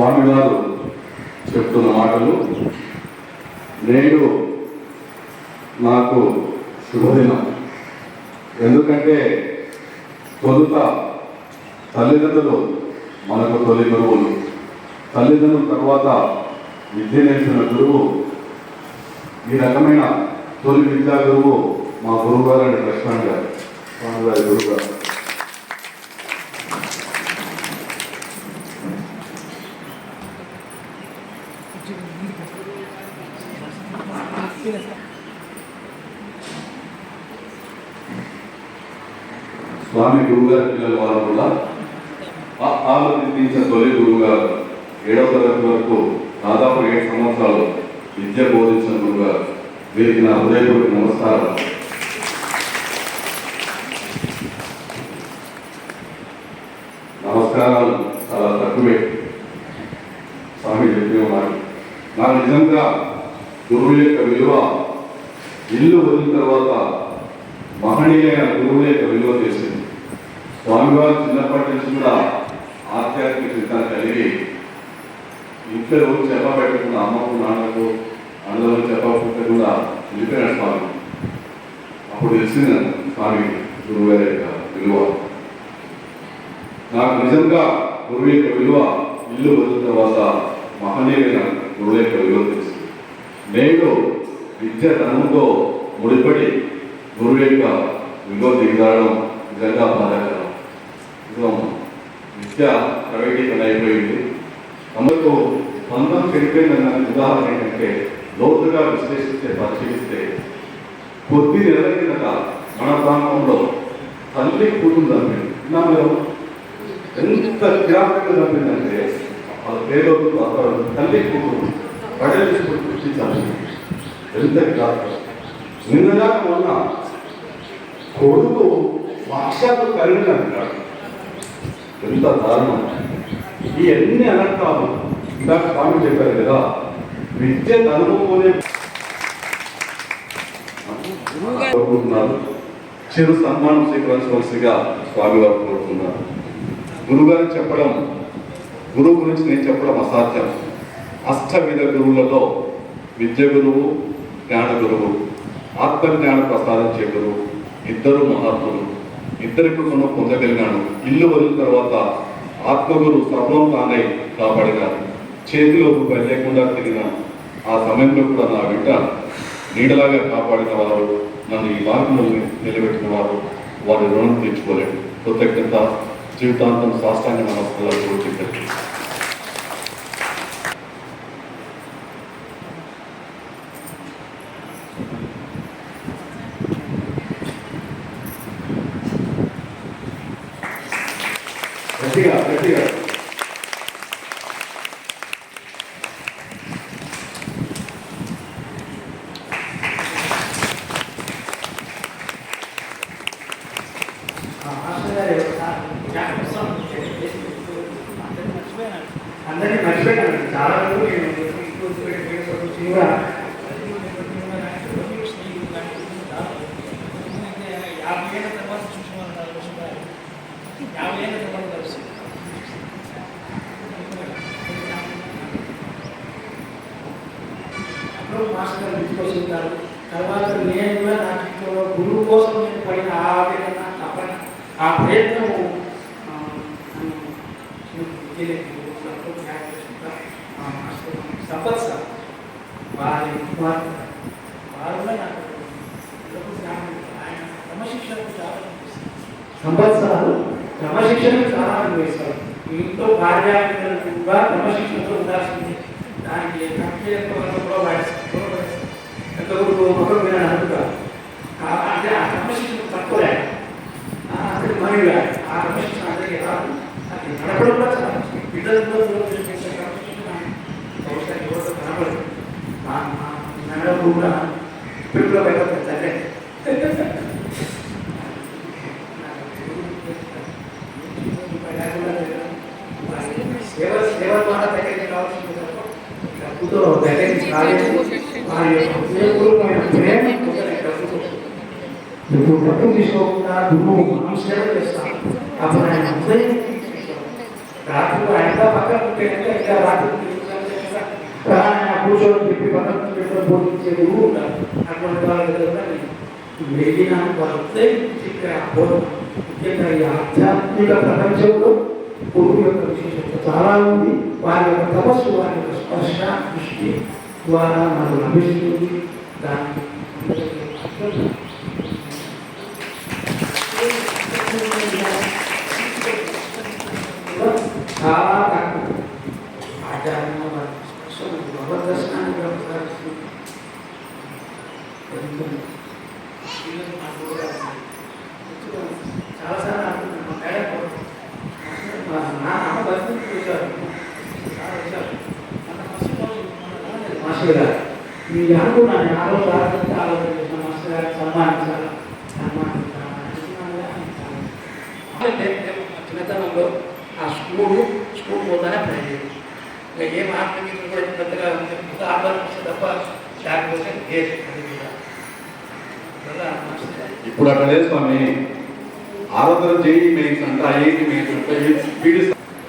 స్వామి గారు చెప్తున్న మాటలు నేడు నాకు శుభదినం. ఎందుకంటే తొలుత తల్లిదండ్రులు మనకు తొలి గురువులు. తల్లిదండ్రుల తర్వాత విద్య నేర్చిన గురువు ఈ రకమైన తొలి విద్యా గురువు మా గురువు గారు అండి లక్ష్మణ్ గారు స్వామి గారి గురువు గారు. స్వామి పిల్లల వారు కూడా ఆలోచించిన తొలి గురువుగారు ఏడవ తరగతి వరకు దాదాపు ఏడు సంవత్సరాలు విద్య బోధించిన గురువుగారు. వీరికి నా హృదయపూర్వక నమస్కారం నమస్కారాలు చాలా తక్కువే. స్వామి చెప్పిన మాట. నాకు నిజంగా గురువు యొక్క విలువ ఇల్లు వదిలిన తర్వాత మహనీయమైన గురువు యొక్క విలువ తెలిసింది. స్వామివారు చిన్నప్పటి నుంచి కూడా ఆధ్యాత్మిక చింతన కలిగి ఇంట్లో చెప్ప చెప్పబెట్టకుండా అమ్మకు నాన్నకు అన్నదమ్ములు చెప్పకుండా వెళ్ళిపోయినాడు స్వామి. అప్పుడు తెలిసింది స్వామి గురువు గారి యొక్క విలువ. నాకు నిజంగా గురువు యొక్క విలువ ఇల్లు వదిలిన తర్వాత మహనీయమైన గురువు యొక్క విలువ తెలిసింది నేడు విద్య ధనంతో ముడిపడి గురువు యొక్క విలువ దిగదాడడం నిజంగా బాధాకరం. ఇవ్వము. విద్య ప్రైవేటీకరణ అయిపోయింది. అమ్మకు బంధం చెడిపోయిందన్న ఉదాహరణ ఏంటంటే లోతుగా విశ్లేషిస్తే పరిశీలిస్తే కొద్ది నెలల కిందట మన ప్రాంతంలో తల్లి కూతురు చంపింది. విన్నాము ఎంత కిరాకంగా చంపిందంటే వాళ్ళ పేరు అక్కడ తల్లి కూతురు పడేసి పుట్టి చంపింది. ఎంత కిరాకం నిన్నదాకా మొన్న కొడుకు సాక్షాత్తు కరుణ అంటాడు. ఎంత దారుణం. ఈ ఎన్ని అనర్థాలు ఇందాక స్వామి చెప్పారు కదా విద్య అనుభవనే కోరుకుంటున్నారు చిరు సన్మానం స్వీకరించవలసిగా స్వామి వారు కోరుతున్నారు. గురుగారు చెప్పడం గురువు గురించి నేను చెప్పడం అసాధ్యం. అష్టవిధ గురువులలో విద్య గురువు జ్ఞాన గురువు ఆత్మజ్ఞాన ప్రసాదించే గురువు ఇద్దరు మహాత్ములు. ఇద్దరికి మనం పొందగలిగాను ఇల్లు వదిలిన తర్వాత ఆత్మగురు సర్వం తానై కాపాడినారు చేతిలో రూపాయి లేకుండా తిరిగిన ఆ సమయంలో కూడా నా బిడ్డ నీడలాగా కాపాడిన వారు నన్ను ఈ మార్గంలో నిలబెట్టిన వారు వారి రుణం తీర్చుకోలేడు. కృతజ్ఞత జీవితాంతం సాష్టాంగ నమస్కారాలు చెప్పారు గట్టిగా గట్టిగా అందరినీ మర్చిపోయాను చాలా వరకు నేను కూడా యాభై ఏళ్ళ తర్వాత చూసుకోమన్నారు యాభై ఏళ్ళ తర్వాత కలిసి అప్పుడు మాస్టర్ గారు ఇంటికి వచ్చింటారు తర్వాత నేను కూడా నాకు ఇంట్లో గురువు కోసం నేను పడిన ఆ ఆవేదన తప్ప ఆ ప్రయత్నం ఆ, నన్ను తెలియదు. నాకు న్యాయం చేసుకుంటా. ఆ మాస్టర్ సంపత్ సార్ వారి కుమార్తె వారు కూడా నాకు ఎల్లప్పుడూ జ్ఞాపకం ఉంటారు. ఆయన క్రమశిక్షణకు చాలా కనిపిస్తుంది. సంపత్ సార్ క్రమశిక్షణకు చాలా అనిపిస్తారు ఇంట్లో భార్యాపిల్లలకు కూడా క్రమశిక్షణతో ఉండాల్సింది దానికి కంపెనీలో ఎంతవరకు ఒకరు మీరు అనుకుంటా అంటే ఆ క్రమశిక్షణ తక్కువలే అక్కడ మనగా ఆ క్రమశిక్షణ అందరికీ రాదు అది నడపడం కూడా చాలా పిల్లలు కూడా చేసే క్రమశిక్షణ బహుశా కనబడదు నడవడం కూడా డబ్బు తీసుకోకుండా నువ్వు మనం సేవ చేస్తాం అప్పుడు ఆయన హృదయం తీసుకుంటాడు. రాత్రి ఆయన పక్కన ఉంటే కనుక ఇంకా రాత్రి ఆయన కూర్చొని చెప్పి పక్కన పెట్టుకొని బోధించేది ఉంటారు అటువంటి వాళ్ళ దగ్గర కూడా నేను వెళ్ళిన వాళ్ళే చెప్పే ఆ బోధన. ముఖ్యంగా ఈ ఆధ్యాత్మిక ప్రపంచంలో గురువు యొక్క విశేషత చాలా ఉంది. వారి యొక్క తపస్సు వారి యొక్క స్పర్శ దృష్టి ద్వారా మనకు లభిస్తుంది. దాన్ని చాలా తక్కువ ఆచారంగా వారి స్పర్శ భగవద్ చాలాసార్లు పరిస్థితి చూశారు చాలా మీరు అనుకున్నాను ఆ రోజు రాత్రి ఆలోచన చేసిన మాస్టర్ గారు సన్మానించాలి సన్మానించాలి అనుకున్నాను కానీ చాలా చిన్నతనంలో ఆ స్కూలు స్కూల్ పోతానే ప్రయోజనం ఇంకా ఏ మార్కెటింగ్ కూడా పెద్దగా పెద్ద ఆధారం వస్తే తప్ప లేకపోతే లేదు అది కూడా వల్ల మాస్టర్ గారు ఇప్పుడు అక్కడ లేదు స్వామి ఆరాధన చేయి మెయిన్స్ అంట ఐఐటి మెయిన్స్ అంట వీడి చెప్తే మాస్టర్ గారు ఒక రేటు ఒక రూపాయి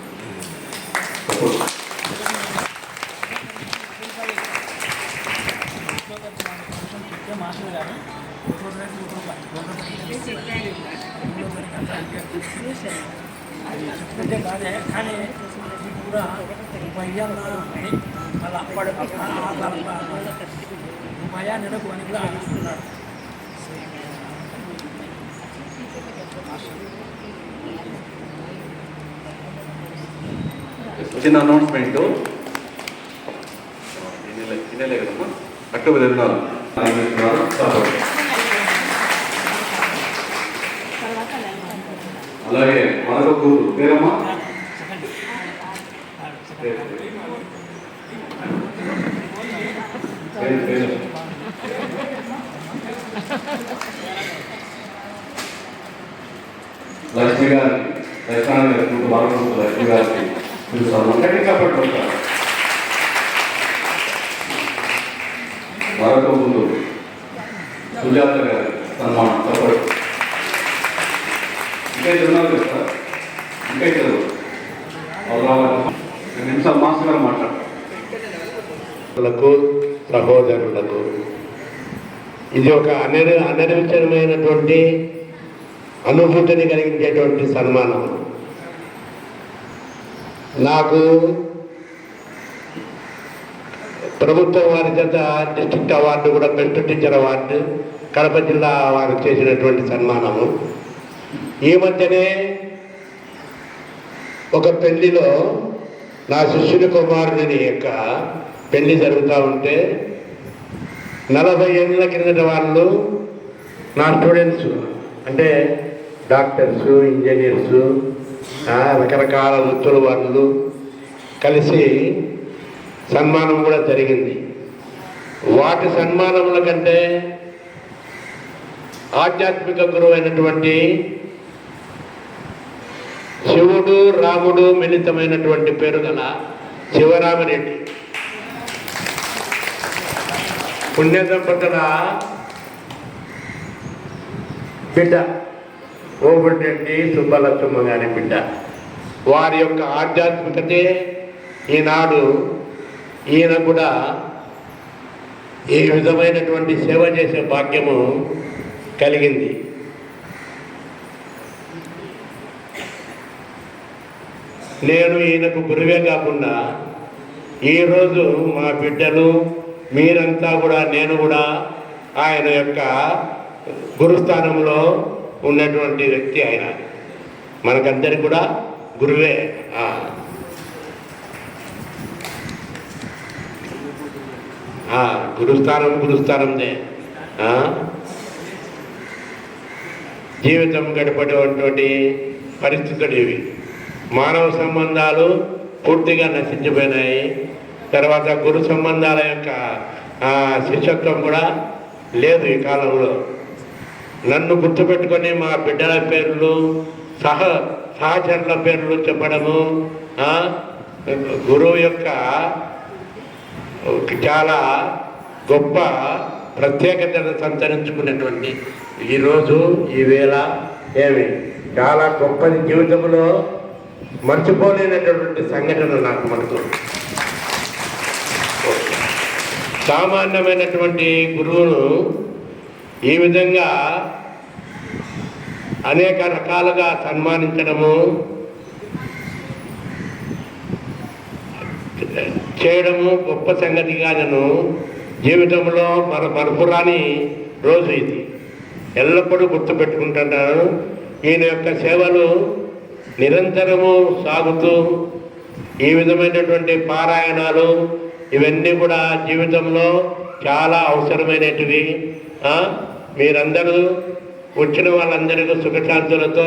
ఒక రూపాయి మూడో తారీఖు అంతా ఇంకే. అది చెప్తుంటే బాధే కానీ ఇది కూడా రూపాయి ఇయ్యాలా అని మళ్ళీ అప్పటి ఆ కాలం రూపాయా నెలకు అని కూడా చిన్న అనౌన్స్మెంట్ తినలే కదమ్మా. అక్కడ వెళ్తున్నారు అలాగే మరొక కూతురు పేరమ్మా లక్ష్మి గారి దర్శనాన్ని లక్ష్మి గారికి పిలుస్తాను కాబట్టి కాపాడు మరొక ముందు సుజాత గారు సన్మానం తప్పదు ఇంకా ఇద్దరు ఉన్నారు కదా సార్? ఇంకా ఇద్దరు రెండు నిమిషాలు మాస్టర్ గారు మాట్లాడతారు సహోదరులకు ఇది ఒక అనిర్ అనరిచరమైనటువంటి అనుభూతిని కలిగించేటువంటి సన్మానం నాకు ప్రభుత్వం వారి చేత డిస్ట్రిక్ట్ అవార్డు కూడా బెస్ట్ టీచర్ అవార్డు కడప జిల్లా వారు చేసినటువంటి సన్మానము. ఈ మధ్యనే ఒక పెళ్ళిలో నా శిష్యుని కుమారుని యొక్క పెళ్ళి జరుగుతూ ఉంటే నలభై ఏళ్ళ కిందట వాళ్ళు నా స్టూడెంట్స్ అంటే డాక్టర్స్ ఇంజనీర్స్ రకరకాల వృత్తుల వాళ్ళు కలిసి సన్మానం కూడా జరిగింది. వాటి సన్మానముల కంటే ఆధ్యాత్మిక గురువు అయినటువంటి శివుడు రాముడు మిళితమైనటువంటి పేరు గల శివరామరెడ్డి. పుణ్య దంపతుల బిడ్డ. ఓబుడ్రెడ్డి సుబ్బలక్ష్మ గారి బిడ్డ. వారి యొక్క ఆధ్యాత్మికతే ఈనాడు ఈయన కూడా ఈ విధమైనటువంటి సేవ చేసే భాగ్యము కలిగింది. నేను ఈయనకు గురువే కాకుండా ఈరోజు మా బిడ్డలు మీరంతా కూడా నేను కూడా ఆయన యొక్క గురుస్థానంలో ఉన్నటువంటి వ్యక్తి ఆయన. మనకందరికి కూడా గురువే. ఆ. గురుస్థానం గురుస్థానందే. జీవితం గడిపేటువంటి పరిస్థితులు ఇవి. మానవ సంబంధాలు పూర్తిగా నశించిపోయినాయి. తర్వాత గురు సంబంధాల యొక్క శిష్యత్వం కూడా లేదు ఈ కాలంలో. నన్ను గుర్తుపెట్టుకొని మా బిడ్డల పేర్లు సహ సహచరుల పేర్లు చెప్పడము గురువు యొక్క చాలా గొప్ప ప్రత్యేకతను సంతరించుకునేటువంటి ఈరోజు ఈ వేళ ఏమి? చాలా గొప్పది జీవితంలో మర్చిపోలేనటువంటి సంఘటన నాకు మనకు. సామాన్యమైనటువంటి గురువును ఈ విధంగా అనేక రకాలుగా సన్మానించడము చేయడము గొప్ప సంగతిగా నేను జీవితంలో మన మరపురాని రోజు ఇది. ఎల్లప్పుడూ గుర్తుపెట్టుకుంటున్నాను. ఈయన యొక్క సేవలు నిరంతరము సాగుతూ ఈ విధమైనటువంటి పారాయణాలు ఇవన్నీ కూడా జీవితంలో చాలా అవసరమైనటివి. మీరందరూ వచ్చిన వాళ్ళందరికీ సుఖశాంతులతో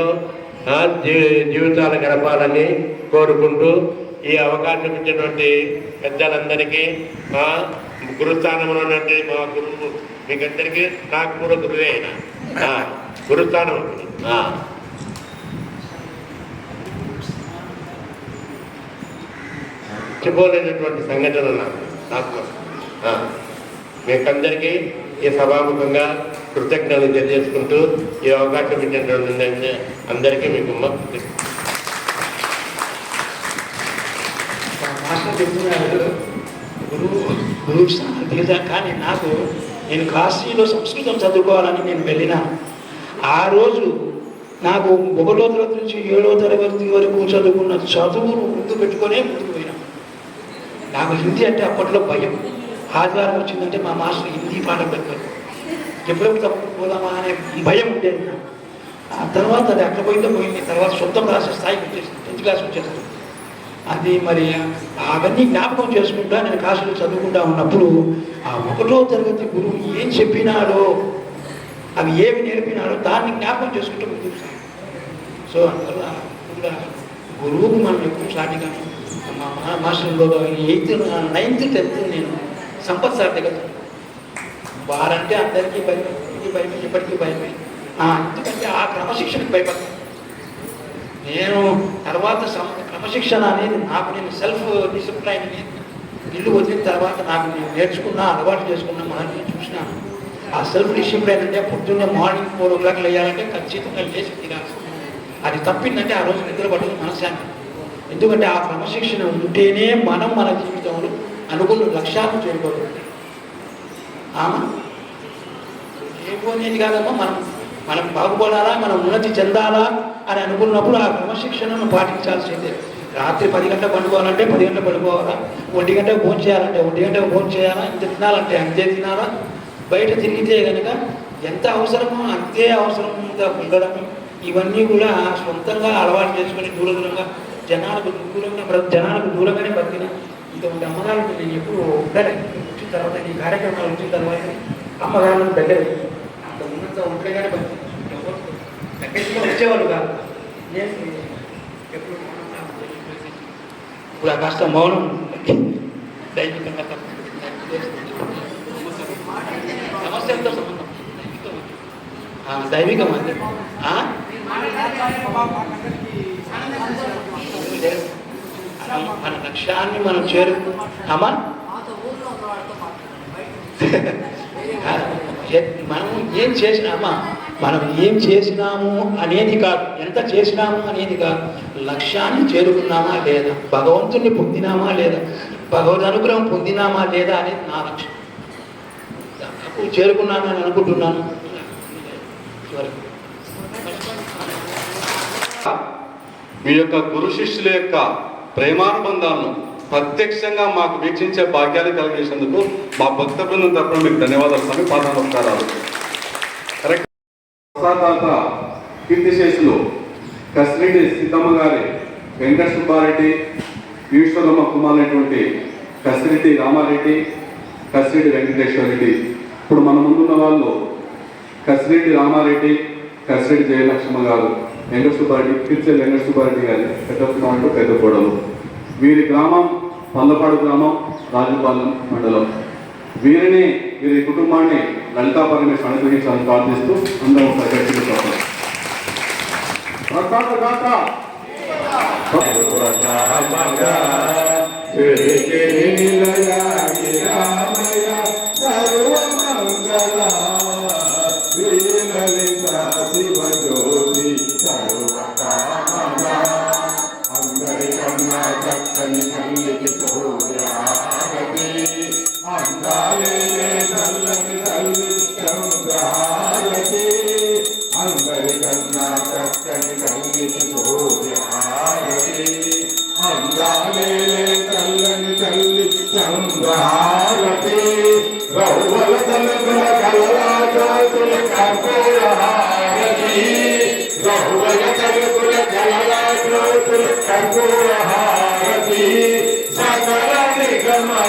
ఆ, జీ జీవితాలు గడపాలని కోరుకుంటూ ఈ అవకాశం ఇచ్చినటువంటి పెద్దలందరికీ మా గురుస్థానంలో ఉన్నటువంటి మా గురువు మీకందరికీ నాకు కూడా గురువే అయిన గురుస్థానం మర్చిపోలేనటువంటి సంఘటన నాకు. నాకు మీకందరికీ ఈ సభాముఖంగా కృతజ్ఞతలు తెలియజేసుకుంటూ ఈ అవకాశం ఇచ్చినటువంటి అందరికీ మీకు మాస్టర్ చెప్తున్నారు గురువు గురువు స్థానం దిగదా కానీ నాకు నేను కాశీలో సంస్కృతం చదువుకోవాలని నేను వెళ్ళినా ఆ రోజు నాకు ఒకటో తరగతి నుంచి ఏడో తరగతి వరకు చదువుకున్న చదువును ముందు పెట్టుకునే ముందుకు పోయినా. నాకు హిందీ అంటే అప్పట్లో భయం. ఆదివారం వచ్చిందంటే మా మాస్టర్ హిందీ పాఠం పెట్టారు ఎప్పుడెప్పుడు తప్పు పోదామా అనే భయం ఉండేది నాకు. ఆ తర్వాత అది అక్కడ పోయిందో పోయింది తర్వాత సొంతం రాసే స్థాయికి వచ్చేసింది టెన్త్ క్లాస్ వచ్చేసింది అది మరి అవన్నీ జ్ఞాపకం చేసుకుంటా నేను కాశీలో చదువుకుంటా ఉన్నప్పుడు ఆ ఒకటో తరగతి గురువు ఏం చెప్పినాడో అవి ఏమి నేర్పినాడో దాన్ని జ్ఞాపకం చేసుకుంటూ ముందుకు సాగాను. సో అందువల్ల గురువుకు మనం ఎప్పుడు సాటిగా మా మాస్టర్లో ఎయిత్ నైన్త్ టెన్త్ నేను సంపత్ సార్ దగ్గర వారంటే అందరికీ భయం ఇది భయమే ఇప్పటికీ భయమే ఎందుకంటే ఆ క్రమశిక్షణకు భయపడతాను నేను తర్వాత క్రమశిక్షణ అనేది నాకు నేను సెల్ఫ్ డిసిప్లైన్ ఇల్లు వదిలిన తర్వాత నాకు నేను నేర్చుకున్నా అలవాటు చేసుకున్నా మనం నేను చూసినాను ఆ సెల్ఫ్ డిసిప్లైన్ అంటే పొద్దున్నే మార్నింగ్ ఫోర్ ఓ క్లాక్ లేయాలంటే ఖచ్చితంగా లేచి తీరాల్సి అది తప్పిందంటే ఆ రోజు నిద్ర పడుతుంది మనశ్శాంతి. ఎందుకంటే ఆ క్రమశిక్షణ ఉంటేనే మనం మన జీవితంలో అనుకున్న లక్ష్యాలను చేరుకోగలుగుతాం. ఆమా. పోనేది కాదమ్మా? మనం మనం బాగుపడాలా? మనం ఉన్నతి చెందాలా? అని అనుకున్నప్పుడు ఆ క్రమశిక్షణను పాటించాల్సిందే. రాత్రి పది గంట పండుకోవాలంటే పది గంటలు పండుకోవాలా? ఒంటి గంటకు భోజనం చేయాలంటే ఒంటి గంటకు భోజనం చేయాలా? ఇంత తినాలంటే అంతే తినాలా? బయట తిరిగితే కనుక ఎంత అవసరమో అంతే అవసరంగా ఉండడం ఇవన్నీ కూడా సొంతంగా అలవాటు చేసుకొని దూర దూరంగా జనాలకు దూరంగా జనాలకు దూరంగానే బతికిన ఇటువంటి అమ్మగారు నేను ఎప్పుడు ఉండలేదు తర్వాత ఈ కార్యక్రమాలు వచ్చిన తర్వాత అమ్మగారు దగ్గర అంత ఉన్నంత ఉంటే కానీ ఎవరు దగ్గరికి వచ్చేవాళ్ళు కాదు నేను ఎప్పుడు ఇప్పుడు ఆ కాస్త మౌనం దైవికంగా సమస్యలతో సంబంధం దైవికం అండి మన లక్ష్యాన్ని మనం చేరు అమ్మా మనం ఏం చేసినామా మనం ఏం చేసినాము అనేది కాదు. ఎంత చేసినాము అనేది కాదు. లక్ష్యాన్ని చేరుకున్నామా లేదా? భగవంతుని పొందినామా లేదా? భగవద్ అనుగ్రహం పొందినామా లేదా అనేది నా లక్ష్యం. చేరుకున్నాను అని అనుకుంటున్నాను. మీ యొక్క గురు శిష్యుల యొక్క ప్రేమానుబంధాలను ప్రత్యక్షంగా మాకు వీక్షించే భాగ్యాన్ని కలిగించినందుకు మా భక్త బృందం తరఫున మీకు ధన్యవాదాలు స్వామి పాద నమస్కారాలు. కరెక్ట్. ప్రసాదాత కీర్తిశేషులు కసిరెడ్డి సీతమ్మ గారి వెంకట సుబ్బారెడ్డి ఈశ్వరమ్మ కుమారైనటువంటి కసిరెడ్డి రామారెడ్డి కసిరెడ్డి వెంకటేశ్వర రెడ్డి ఇప్పుడు మన ముందున్న వాళ్ళు కసిరెడ్డి రామారెడ్డి కసిరెడ్డి జయలక్ష్మ గారు. వెంకట సుబ్బారెడ్డి కీర్తి వెంకట సుబ్బారెడ్డి గారి పెద్ద కుమారుడు పెద్ద కోడలు. వీరి గ్రామం పల్లపాడు గ్రామం రాజుపాలెం మండలం. వీరిని వీరి కుటుంబాన్ని లలితా పరమేశ్వర అనుగ్రహించాలని ప్రార్థిస్తూ అందరం ఒక ప్రసాద దాత. సర్వమంగళ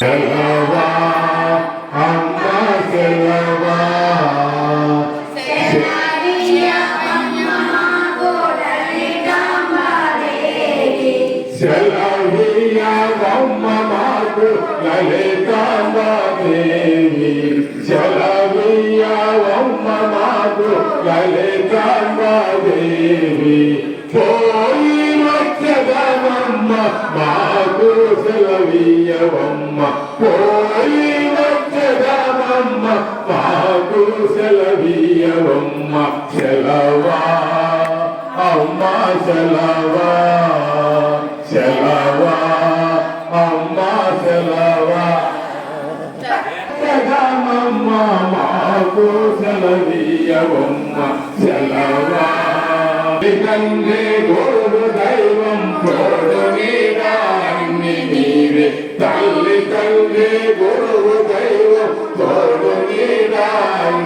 సెలవా మాకు సెలవీయవమ్మ సెలవా అమ్మ సెలవా సెలవా అమ్మ సెలవా జగమమ్మ మాకు సెలవీయవమ్మ సెలవా తండ్రి గోడు దైవం తోడు నీరాన్ని నీవే. తల్లి తండ్రి గురువు దైవం తోడు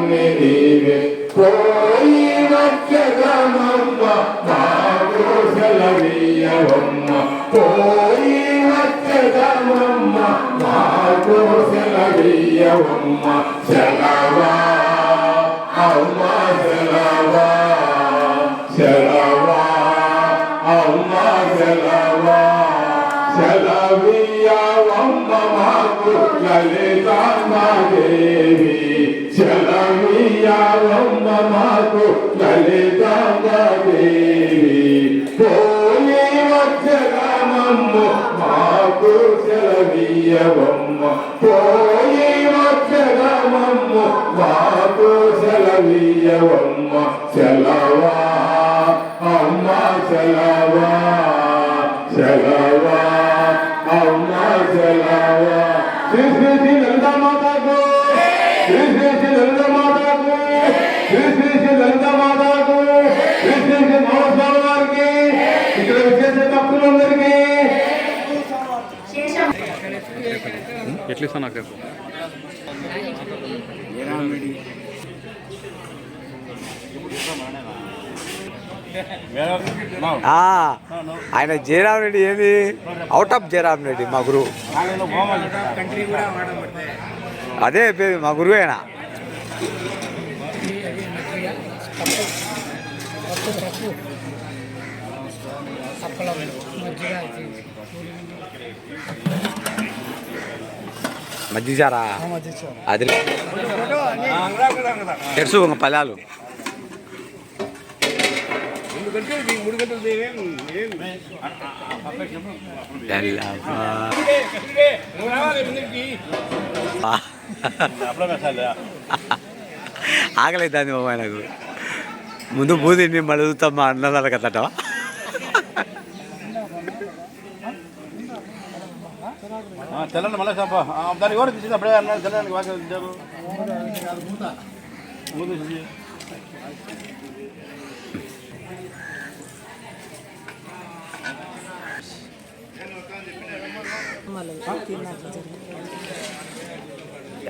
నీవే పోయి వచ్చగమమ్మ మాకు సెలవీయవమ్మ పోయి వచ్చగమమ్మ మాకు సెలవీయవమ్మ సెలవా అమ్మ సెలవా సెలవా అమ్మ సెలవా సెలవీయవమ్మ మాకు లలితాంబాదేవి సెలవీయవమ్మ మాకు లలితాంబాదేవి. పోయి వచ్చగమమ్మ మాకు సెలవీయవమ్మ. పోయి వచ్చగమమ్మ మాకు సెలవీయవమ్మ. సెలవా అమ్మ సెలవా సెలవా అమ్మ సెలవా. శ్రీ శ్రీ శ్రీ ఎట్లా ఇస్తా నాకు చెప్పు ఆ, ఆయన జయరాం రెడ్డి ఏది? అవుట్ ఆఫ్ జయరాం రెడ్డి మా గురువు. కంట్రీ కూడా వాడబడతాయి అదే పేరు మా గురువు ఆయన మజ్జిగారా అది తెలుసు ఒక పదాలు. ఆకలి అవుతుంది మా ఆయనకు ముందు బూది నేను మళ్ళీ చూస్తాం మా అన్నదాల కదట తెల్లండి మళ్ళీ చెప్ప. దానికి ఎవరు తీసింది? అప్పుడే అన్నారు తెల్లండి వాకి ఇచ్చారు.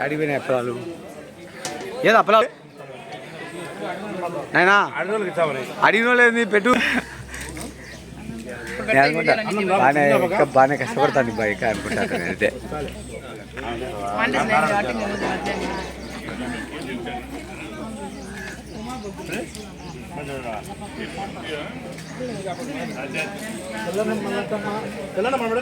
అడిగిపోయినాయి అప్పలాలు? ఏది అప్పలాలు? నాయనా ఆడవాళ్ళకి ఇచ్చామని అడిగిన లేదు పెట్టు నేను అనుకుంటా బాగానే ఇంకా బాగానే కష్టపడతాను బైక్ అనుకుంటా అయితే తెలంగాణ మన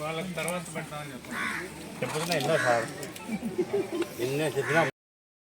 వాళ్ళకి తర్వాత పెట్టామని చెప్పండి చెప్పుతున్నా ఎన్నో సార్ ఎన్నో చెప్పినా